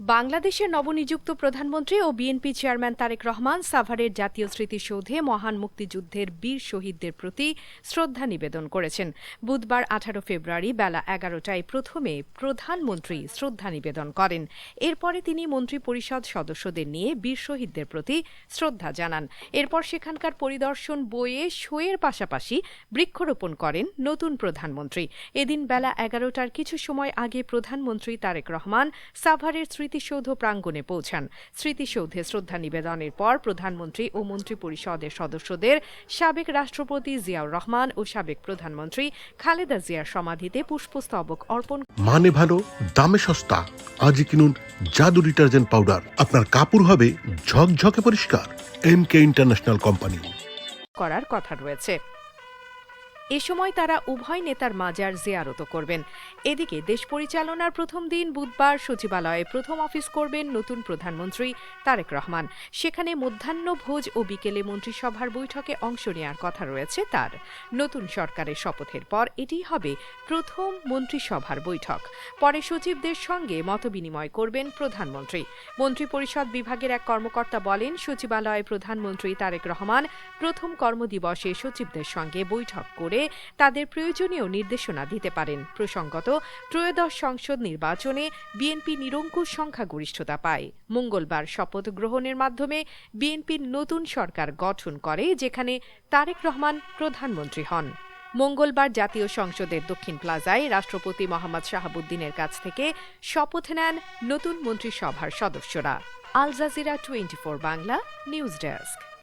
বাংলাদেশের নবনিযুক্ত প্রধানমন্ত্রী ও বিএনপি চেয়ারম্যান তারেক রহমান সাভারের জাতীয় স্মৃতিসৌধে মহান মুক্তিযুদ্ধের বীর শহীদদের প্রতি শ্রদ্ধা নিবেদন করেছেন। বুধবার আঠারো ফেব্রুয়ারি বেলা এগারোটায় প্রথমে প্রধানমন্ত্রী শ্রদ্ধা নিবেদন করেন। এরপরে তিনি মন্ত্রী পরিষদ সদস্যদের নিয়ে বীর শহীদদের প্রতি শ্রদ্ধা জানান। এরপর সেখানকার পরিদর্শন বইয়ে শোয়ের পাশাপাশি বৃক্ষরোপণ করেন নতুন প্রধানমন্ত্রী। এদিন বেলা এগারোটার কিছু সময় আগে প্রধানমন্ত্রী তারেক রহমান সাভারের স্মৃতিসৌধ প্রাঙ্গণে পৌঁছান। স্মৃতিসৌধে শ্রদ্ধা নিবেদনের পর প্রধানমন্ত্রী ও মন্ত্রী পরিষদের সদস্যদের সাবেক রাষ্ট্রপতি জিয়াউর রহমান ও সাবেক প্রধানমন্ত্রী খালেদা জিয়ার সমাধিতে পুষ্পস্তবক অর্পণ মানে ভালো দামে সস্তা। আজই কিনুন জাদু ডিটারজেন্ট পাউডার। আপনার কাপড় হবে ঝকঝকে পরিষ্কার। এম কে ইন্টারন্যাশনাল কোম্পানি করার কথা রয়েছে। এ সময় তারা উভয় নেতার মাজার জিয়ারত করবেন। এদিকে দেশ পরিচালনার প্রথম দিন বুধবার সচিবালয়ে প্রথম অফিস করবেন নতুন প্রধানমন্ত্রী তারেক রহমান। সেখানে মধ্যাহ্ন ভোজ ও বিকেলে মন্ত্রিসভার বৈঠকে অংশ নেওয়ার কথা রয়েছে তার। নতুন সরকারের শপথের পর এটি হবে প্রথম মন্ত্রিসভার বৈঠক। পরে সচিবদের সঙ্গে মতবিনিময় করবেন প্রধানমন্ত্রী। মন্ত্রিপরিষদ বিভাগের এক কর্মকর্তা বলেন, সচিবালয়ে প্রধানমন্ত্রী তারেক রহমান প্রথম কর্মদিবসে সচিবদের সঙ্গে বৈঠক করে তাদের প্রয়োজনীয় নির্দেশনা দিতে পারেন। প্রসঙ্গত, ত্রয়োদশ সংসদ নির্বাচনে বিএনপি নিরঙ্কুশ সংখ্যাগরিষ্ঠতা পায়। মঙ্গলবার শপথ গ্রহণের মাধ্যমে বিএনপির নতুন সরকার গঠন করে, যেখানে তারেক রহমান প্রধানমন্ত্রী হন। মঙ্গলবার জাতীয় সংসদের দক্ষিণ প্লাজায় রাষ্ট্রপতি মোহাম্মদ শাহাবুদ্দিনের কাছ থেকে শপথ নেন নতুন মন্ত্রিসভার সদস্যরা। Al Jazeera twenty Bangla, news desk.